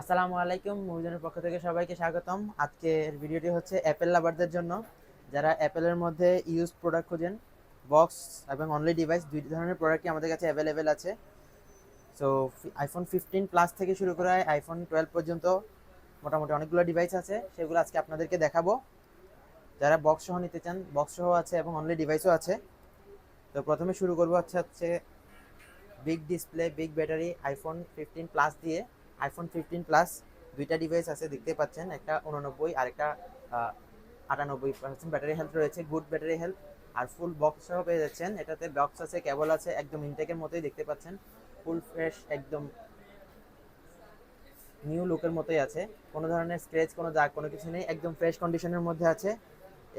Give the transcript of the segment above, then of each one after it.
আসসালামু আলাইকুম, মুভিজনের পক্ষ থেকে সবাইকে স্বাগতম। আজকের ভিডিওটি হচ্ছে অ্যাপেল লাভারদের জন্য। যারা অ্যাপেলের মধ্যে ইউজ প্রোডাক্ট খোঁজেন বক্স এবং অনলি ডিভাইস দুই ধরনের প্রোডাক্টই আমাদের কাছে অ্যাভেলেবেল আছে। সো আইফোন ফিফটিন প্লাস থেকে শুরু করে আইফোন টুয়েলভ পর্যন্ত মোটামুটি অনেকগুলো ডিভাইস আছে, সেগুলো আজকে আপনাদেরকে দেখাবো। যারা বক্স সহ নিতে চান বক্স সহ আছে এবং অনলি ডিভাইসও আছে। তো প্রথমে শুরু করব হচ্ছে হচ্ছে big display big battery iPhone fifteen plus দিয়ে। আইফোন ফিফটিন প্লাস দুইটা ডিভাইস আছে দেখতে পাচ্ছেন। একটা উননব্বই আর একটা আটানব্বই পার্সেন্ট ব্যাটারি হেলথ রয়েছে গুড ব্যাটারি হেলথ আর ফুল বক্স সহ পেয়ে যাচ্ছেন। এটাতে বক্স আছে কেবল আছে, একদম ইনটেকের মতোই দেখতে পাচ্ছেন। ফুল ফ্রেশ একদম নিউ লুকের মতোই আছে। কোনো ধরনের স্ক্র্যাচ কোনো দাগ, কোনো কিছু নেই। একদম ফ্রেশ কন্ডিশনের মধ্যে আছে।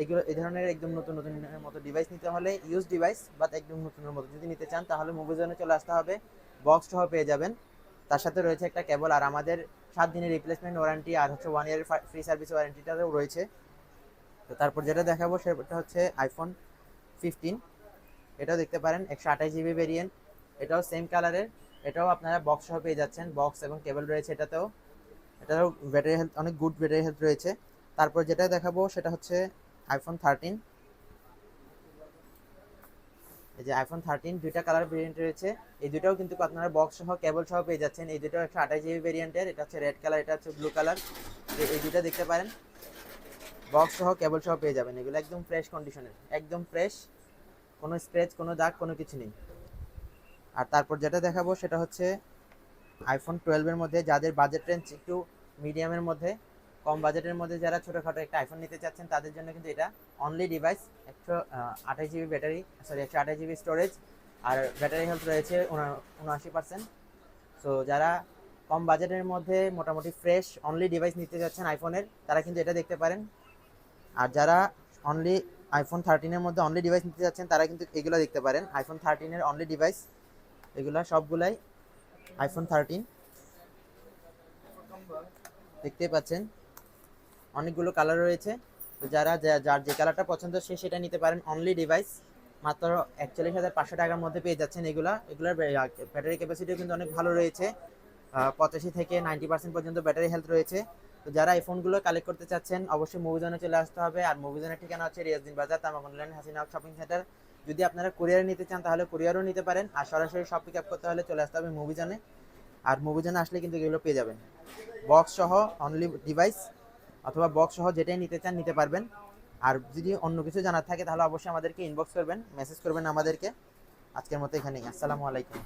এগুলো, এই ধরনের একদম নতুন নতুন মতো ডিভাইস নিতে হলে ইউজ ডিভাইস বাট একদম নতুনের মতো। যদি নিতে চান, তাহলে মুভিজনে চলে আসতে হবে। বক্স সহ পেয়ে যাবেন। তার সাথে রয়েছে একটা কেবল আর আমাদের সাত দিনের রিপ্লেসমেন্ট ওয়ারেন্টি আর হচ্ছে ওয়ান ইয়ার ফ্রি সার্ভিস ওয়ারেন্টিটাও রয়েছে। তো তারপর যেটা দেখাবো সেটা হচ্ছে আইফোন ফিফটিন এটাও দেখতে পারেন, একশো আঠাশ জিবি ভেরিয়েন্ট এটাও সেম কালারের এটাও আপনারা বক্স সহ পেয়ে যাচ্ছেন। বক্স এবং কেবল রয়েছে এটাতেও। এটারও ব্যাটারি হেলথ অনেক গুড ব্যাটারি হেলথ রয়েছে। তারপর যেটা দেখাবো সেটা হচ্ছে আইফোন থার্টিন এই যে আইফোন থার্টিন দুইটা কালার ভেরিয়েন্ট রয়েছে। এই দুটাও কিন্তু আপনারা বক্স সহ কেবল সহ পেয়ে যাচ্ছেন। এই দুটো একশো আঠাশ জিবি ভেরিয়েন্টের এটা হচ্ছে রেড কালার এটা হচ্ছে ব্লু কালার এই দুইটা দেখতে পারেন। বক্স সহ কেবল সহ পেয়ে যাবেন। এগুলো একদম ফ্রেশ কন্ডিশনের একদম ফ্রেশ কোনো স্ক্র্যাচ কোনো দাগ, কোনো কিছু নেই। আর তারপর যেটা দেখাবো, সেটা হচ্ছে আইফোন টুয়েলভের মধ্যে, যাদের বাজেট রেঞ্জ একটু মিডিয়ামের মধ্যে কম বাজেটের মধ্যে যারা ছোটোখাটো একটা আইফোন নিতে চাচ্ছেন, তাদের জন্য কিন্তু এটা অনলি ডিভাইস একশো আঠাশ জিবি ব্যাটারি সরি একশো আঠাশ জিবি স্টোরেজ আর ব্যাটারি হেলথ রয়েছে উনআশি পার্সেন্ট সো যারা কম বাজেটের মধ্যে মোটামুটি ফ্রেশ অনলি ডিভাইস নিতে যাচ্ছেন আইফোনের তারা কিন্তু এটা দেখতে পারেন। আর যারা অনলি আইফোন থার্টিনের মধ্যে অনলি ডিভাইস নিতে যাচ্ছেন তারা কিন্তু এগুলো দেখতে পারেন। আইফোন থার্টিনের অনলি ডিভাইস এগুলো সবগুলাই আইফোন থার্টিন দেখতেই পাচ্ছেন। অনেকগুলো কালার রয়েছে। তো যারা যার যে কালারটা পছন্দ সে সেটা নিতে পারেন। অনলি ডিভাইস মাত্র একচল্লিশ হাজার পাঁচশো টাকার মধ্যে পেয়ে যাচ্ছেন এগুলা। এগুলোর ব্যাটারি ক্যাপাসিটিও কিন্তু অনেক ভালো রয়েছে। পঁচাশি থেকে নাইনটি পার্সেন্ট পর্যন্ত ব্যাটারি হেলথ রয়েছে। তো যারা এই ফোনগুলো কালেক্ট করতে চাচ্ছেন, অবশ্যই মুভিজনে চলে আসতে হবে। আর মুভিজনের ঠিকানা হচ্ছে রিয়াজদিন বাজার তামাক অনলাইন হাসিনা শপিং সেন্টার যদি আপনারা কুরিয়ারে নিতে চান, তাহলে কুরিয়ারও নিতে পারেন। আর সরাসরি সব পিক আপ করতে হলে চলে আসতে হবে মুভিজনে আর মুভিজনে আসলে কিন্তু এগুলো পেয়ে যাবেন। বক্স সহ অনলি ডিভাইস অথবা বক্স সহ যেটাই নিতে চান নিতে পারবেন। আর যদি অন্য কিছু জানার থাকে তাহলে অবশ্যই আমাদেরকে ইনবক্স করবেন মেসেজ করবেন আমাদেরকে। আজকের মতো এখানেই, আসসালামু আলাইকুম।